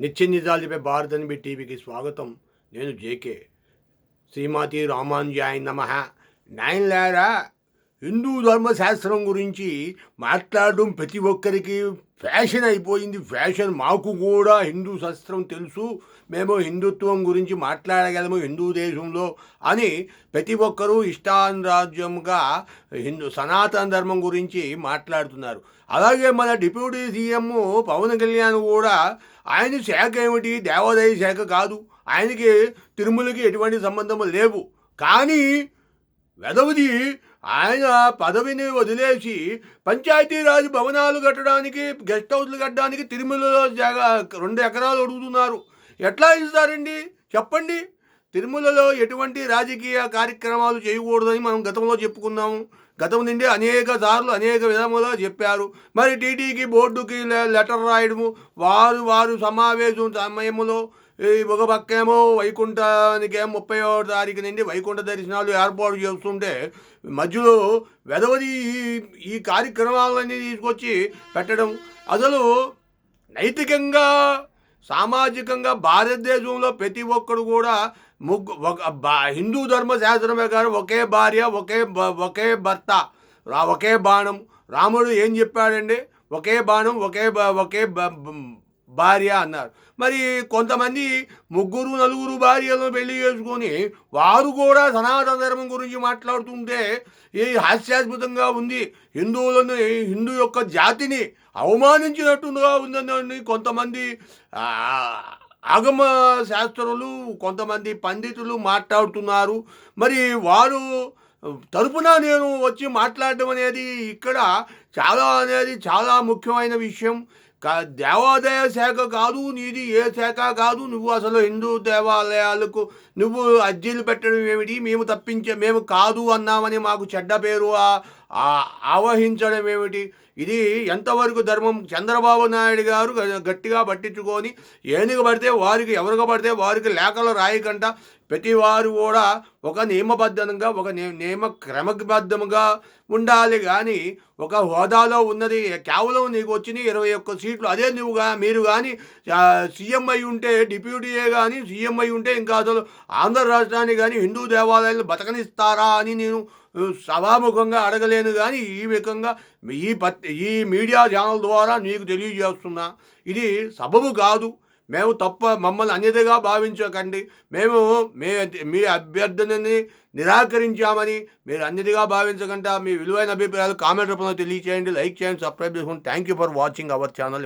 నిత్య నిజాలపై భారత్ అని టీవీకి స్వాగతం. నేను జేకే శ్రీమతి రామానుజాయ నమ. నాయనలారా హిందూ ధర్మశాస్త్రం గురించి మాట్లాడడం ప్రతి ఒక్కరికి ఫ్యాషన్ అయిపోయింది. ఫ్యాషన్ మాకు కూడా హిందూ శాస్త్రం తెలుసు. మేము హిందుత్వం గురించి మాట్లాడగలము హిందూ దేశంలో అని ప్రతి ఒక్కరూ ఇష్టానురాజ్యంగా హిందూ సనాతన ధర్మం గురించి మాట్లాడుతున్నారు. అలాగే మన డిప్యూటీ సీఎం పవన్ కళ్యాణ్ కూడా ఆయన శాఖ ఏమిటి? దేవాదాయ శాఖ కాదు. ఆయనకి తిరుమలకి ఎటువంటి సంబంధం లేవు. కానీ వెదవది ఆయన పదవిని వదిలేసి పంచాయతీరాజ్ భవనాలు కట్టడానికి గెస్ట్ హౌస్లు కట్టడానికి తిరుమలలో జాగా రెండు ఎకరాలు అడుగుతున్నారు. ఎట్లా ఇస్తారండి? చెప్పండి. తిరుమలలో ఎటువంటి రాజకీయ కార్యక్రమాలు చేయకూడదని మనం గతంలో చెప్పుకున్నాము. గతం నుండి అనేక సార్లు అనేక విధములుగా చెప్పారు. మరి టీటీకి బోర్డుకి లె- లెటర్ రాయడము వారు వారు సమావేశం సమయంలో ఈ ఒక పక్కేమో వైకుంఠానికేమో ముప్పై తారీఖు నుండి వైకుంఠ దర్శనాలు ఏర్పాటు చేస్తుంటే మధ్యలో వెదవది ఈ- ఈ కార్యక్రమాలన్నీ తీసుకొచ్చి పెట్టడం. అసలు నైతికంగా సామాజికంగా భారతదేశంలో ప్రతి ఒక్కరు కూడా ముగ్గు ఒక బా- హిందూ ధర్మ శాస్త్రం ప్రకారం ఒకే భార్య ఒకే బ- ఒకే భర్త ఒకే బాణం. రాముడు ఏం చెప్పాడండి? ఒకే బాణం ఒకే ఒకే భార్య అన్నారు. మరి కొంతమంది ముగ్గురు నలుగురు భార్యలను పెళ్ళి చేసుకొని వారు కూడా సనాతన ధర్మం గురించి మాట్లాడుతుంటే ఈ హాస్యాస్పదంగా ఉంది. హిందువులను హిందూ యొక్క జాతిని అవమానించినట్టుగా ఉందని కొంతమంది ఆగమ శాస్త్రులు కొంతమంది పండితులు మాట్లాడుతున్నారు. మరి వారు తరపున నేను వచ్చి మాట్లాడడం అనేది ఇక్కడ చాలా అనేది చాలా ముఖ్యమైన విషయం. దేవాదాయ శాఖ కాదు నీది ఏ శాఖ కాదు నువ్వు అసలు హిందూ దేవాలయాలకు నువ్వు అర్జీలు పెట్టడం ఏమిటి మేము తప్పించే మేము కాదు అన్నామని మాకు చెడ్డ పేరు ఆ- ఆ- ఆవహించడం ఏమిటి? ఇది ఎంతవరకు ధర్మం? చంద్రబాబు నాయుడు గారు గట్టిగా పట్టించుకొని ఏనుగు పడితే వారికి ఎవరికి పడితే వారికి లేఖలు రాయకుండా ప్రతి వారు కూడా ఒక నియమబద్ధంగా ఒక నియమ క్రమబద్ధంగా ఉండాలి. కానీ ఒక హోదాలో ఉన్నది కేవలం నీకు వచ్చిన ఇరవై ఒక్క సీట్లు. అదే నువ్వు మీరు కానీ సీఎం అయి ఉంటే డిప్యూటీయే కానీ సీఎం అయి ఉంటే ఇంకా అసలు ఆంధ్ర రాష్ట్రాన్ని కానీ హిందూ దేవాలయాలు బతకనిస్తారా అని నేను సభాముఖంగా అడగలేను కానీ ఈ విధంగా ఈ పత్ ఈ మీడియా ఛానల్ ద్వారా నీకు తెలియజేస్తున్నా. ఇది సబబు కాదు. మేము తప్ప మమ్మల్ని అన్యతగా భావించకండి. మేము మే మీ అభ్యర్థనని నిరాకరించామని మీరు అన్యతగా భావించకుండా. మీ విలువైన అభిప్రాయాలు కామెంట్ రూపంలో తెలియచేయండి. లైక్ చేయండి సబ్స్క్రైబ్ చేసుకోండి thank you for watching our channel